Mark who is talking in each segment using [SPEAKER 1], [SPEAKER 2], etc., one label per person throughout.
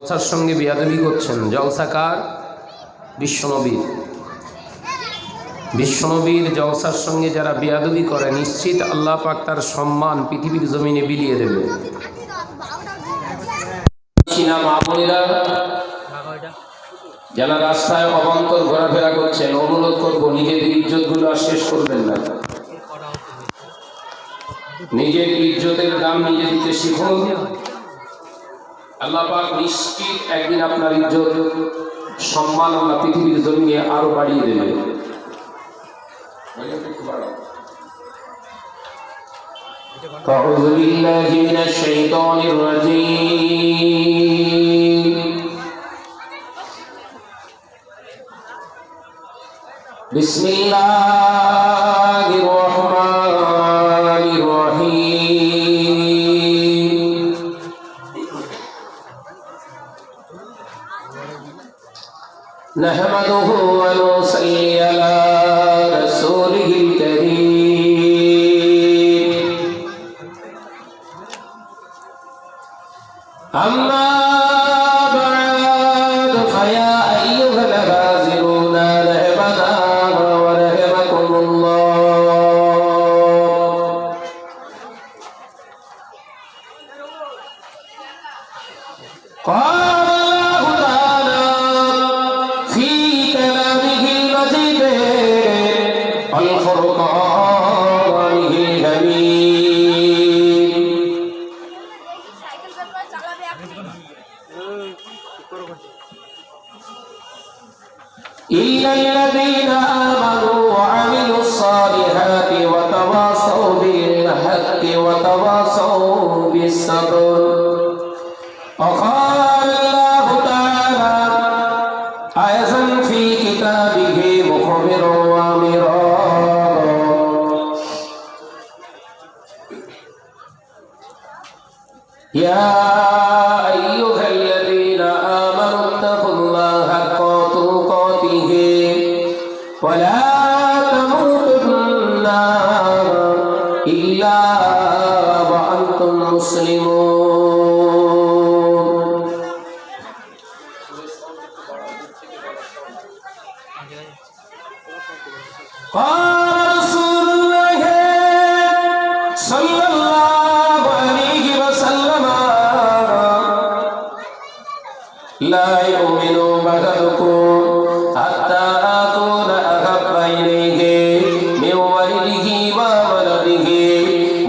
[SPEAKER 1] জলসার সঙ্গে বিয়াদবি করছেন জলসাকার বিশ্বনবীর বিশ্বনবীর জলসার সঙ্গে যারা বিয়াদবি করে, নিশ্চিত আল্লাহ পাক তার সম্মান পৃথিবীর জমিনে বিলিয়ে দেবে। যারা রাস্তায় অবান্তর ঘোরাফেরা করছেন, অনুরোধ করব নিজেদের ইজ্জতগুলো আর শেষ করবেন না। নিজের ইজ্জতের দাম নিজে দিতে শিখুন। আল্লাহ পাক নিশ্চিত একদিন আপনার ইজ্জত সম্মান আল্লাহ পৃথিবীর জমিনে আরো বাড়িয়ে দেবে أعوذ بالله من الشيطان الرجيم بسم الله نحمده ونصلي على رسوله الكريم. أما بعد فيا أيها الغازلون رحمنا ورحمكم الله. قال بالصبر وقال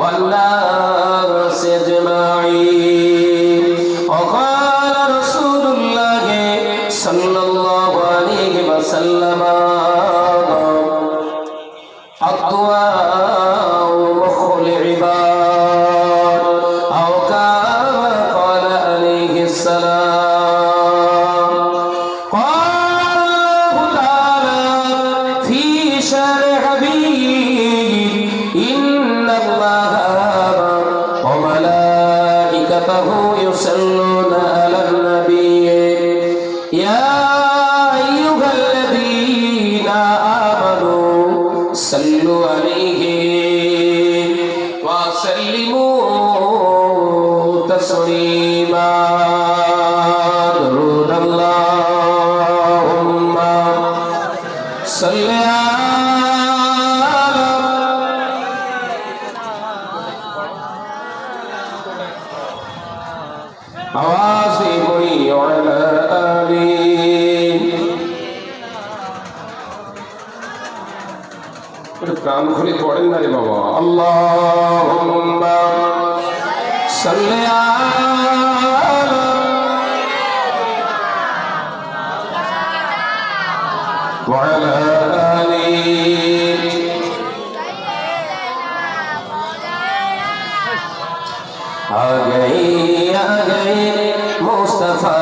[SPEAKER 1] والناس أجمعين الله وملائكته يصلون आ गई आ गई, मुस्तफ़ा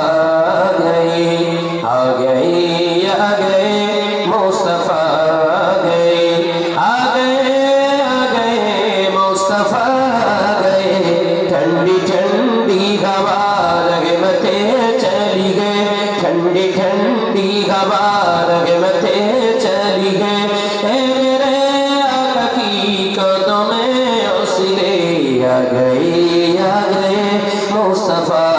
[SPEAKER 1] आ गई आ गई आ गई, मुस्तफ़ा आ गई, आ गए आ गए मुस्तफ़ा आ गए ठंडी ठंडी हवा रगमते चली गए। ठंडी ठंडी हवा रगमते चली गए। मेरे आका की कदम उसले आ गई। المصطفى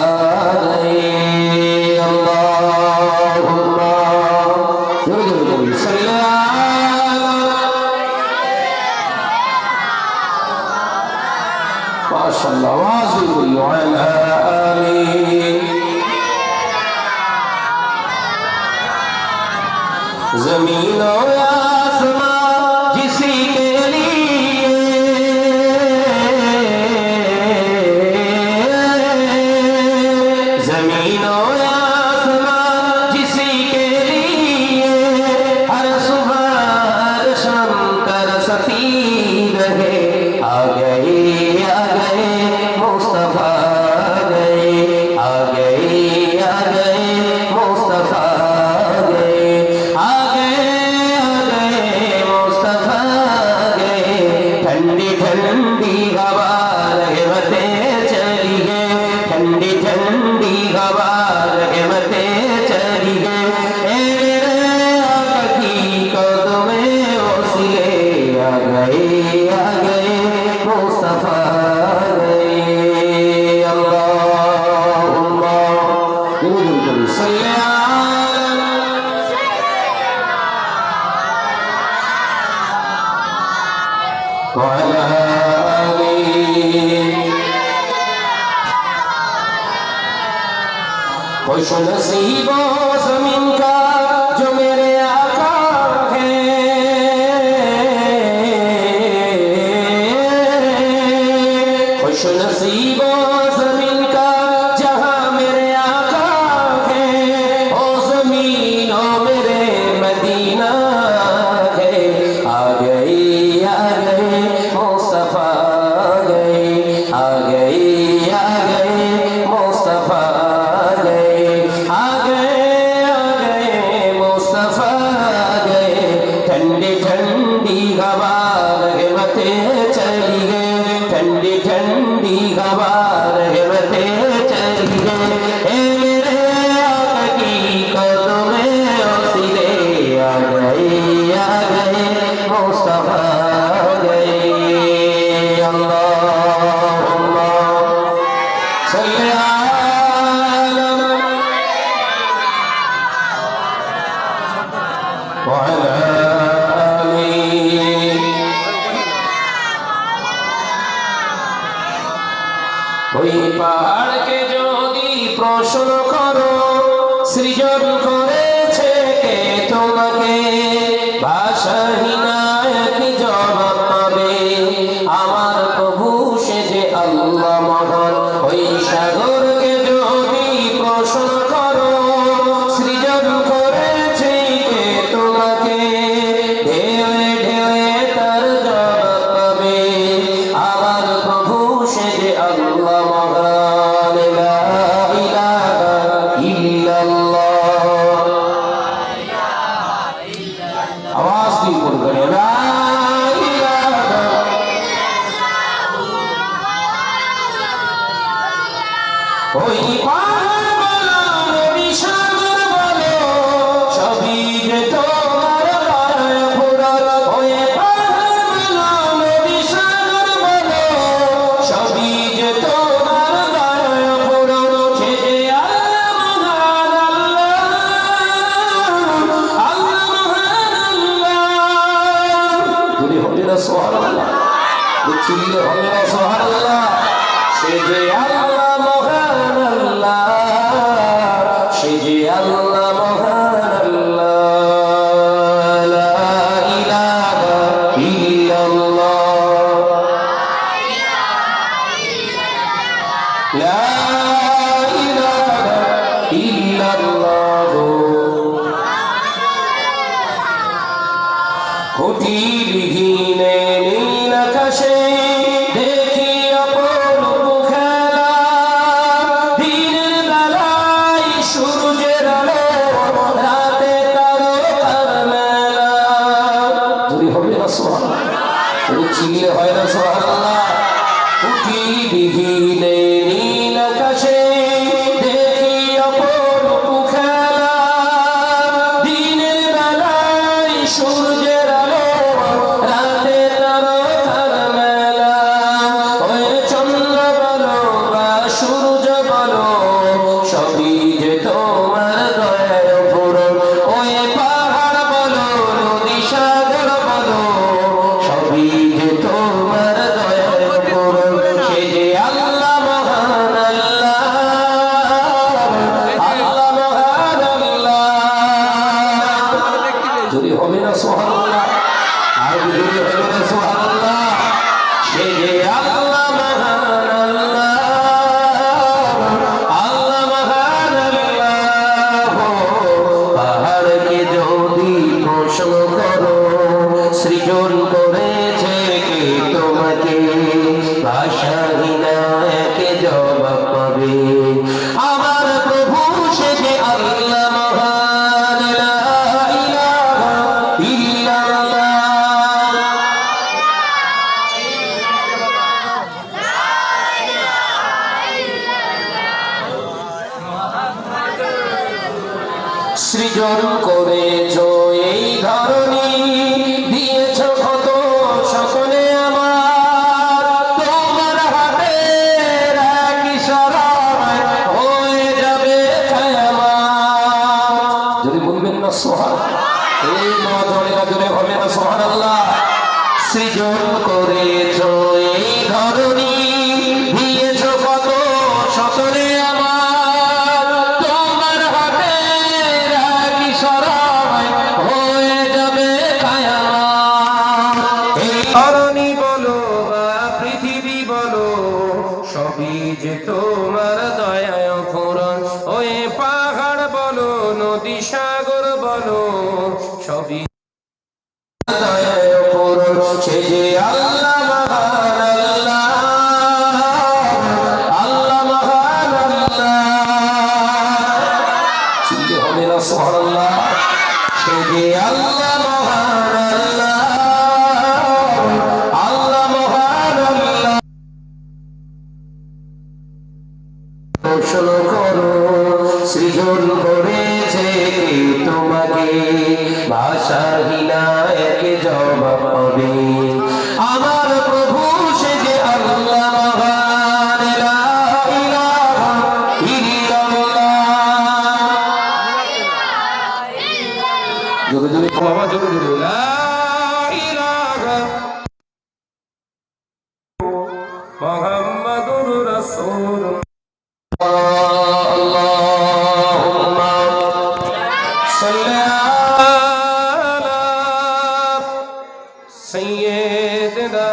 [SPEAKER 1] وعلى آله خوش نصیب زمین کا সৃজন করেছে কে তোমাকে? ভাষাহীন ইল্লাল্লাহ। إله মুহাম্মাদুর রাসূল اللهم صل على سيدنا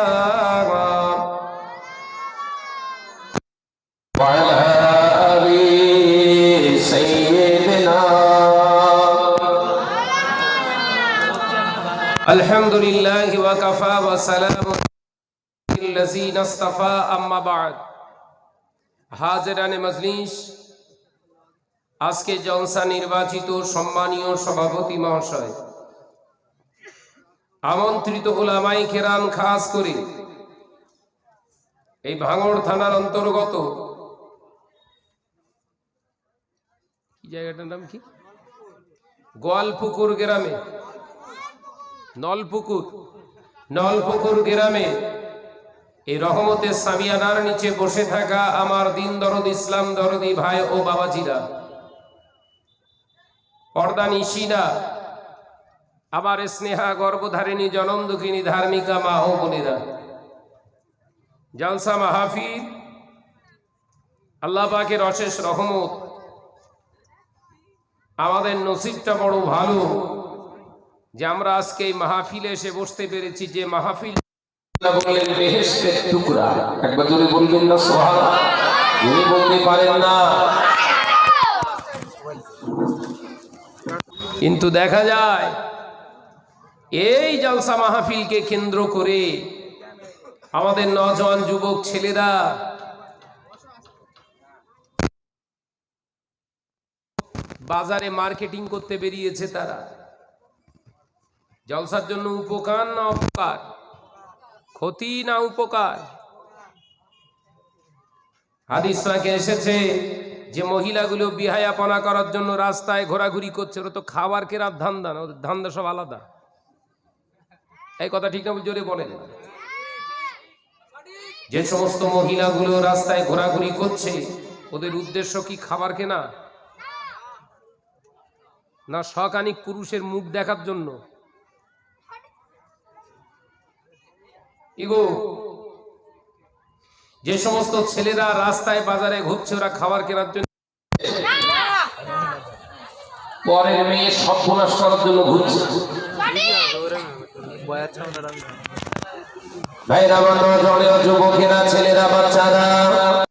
[SPEAKER 1] وعلى آل سيدنا الحمد لله وكفى وسلام الذين اصطفى أما بعد হাজরানে মজলিস আজকে জলসা নির্বাচিত সম্মানীয় সভাপতি মহাশয় আমন্ত্রিত ওলামাই কেরাম খাস করে এই ভাঙড় থানার অন্তর্গত কি জায়গাটার নাম কি গোয়ালপুকুর গ্রামে নলপুকুর নলপুকুর গ্রামে এই রহমতের সামিয়ানার নিচে বসে থাকা আমার দিন দরদ ইসলাম দরদি ভাই ও বাবাজিরা, পর্দা নিশিনা আমার স্নেহা গর্ভধারিণী, জনম দুঃখিনী, ধার্মিকা মা ও বোনেরা, জালসা মাহফিল, আল্লাহ পাকের অশেষ রহমত, আমাদের নসিবটা বড় ভালো যে আমরা আজকে এই মাহফিলে এসে বসতে পেরেছি, যে মাহফিল বললেন, বেহেশতের টুকরা। একবার বলবেন না উনি বলতে পারেন না। কিন্তু দেখা যায়, এই জলসা মাহফিলকে কেন্দ্র করে আমাদের নজওয়ান যুবক ছেলেরা বাজারে মার্কেটিং করতে বেরিয়েছে তারা। জলসার জন্য উপকার না অপকার? ক্ষতি না উপকার? হাদিস পাকে এসেছে যে মহিলাগুলো বিহায়াপনা করার জন্য রাস্তায় ঘোরাঘুরি করছে, ওরা তো খাবার কেনার ধান্দা না, ওদের ধান্দা সব আলাদা। এই কথা ঠিক না জোরে বলেন। যে সমস্ত মহিলাগুলো রাস্তায় ঘোরাঘুরি করছে, ওদের উদ্দেশ্য কি খাবার কেনা? না শখানিক পুরুষের মুখ দেখার জন্য। ইগো, যে সমস্ত ছেলেরা রাস্তায়, বাজারে ঘুরছে, ওরা খাবার কেনার জন্য পরের মেয়ে সর্বনাশ করার জন্য ঘুরছে। ভাইরা নজনেও যুবকেরা ছেলেরা, বাচ্চারা।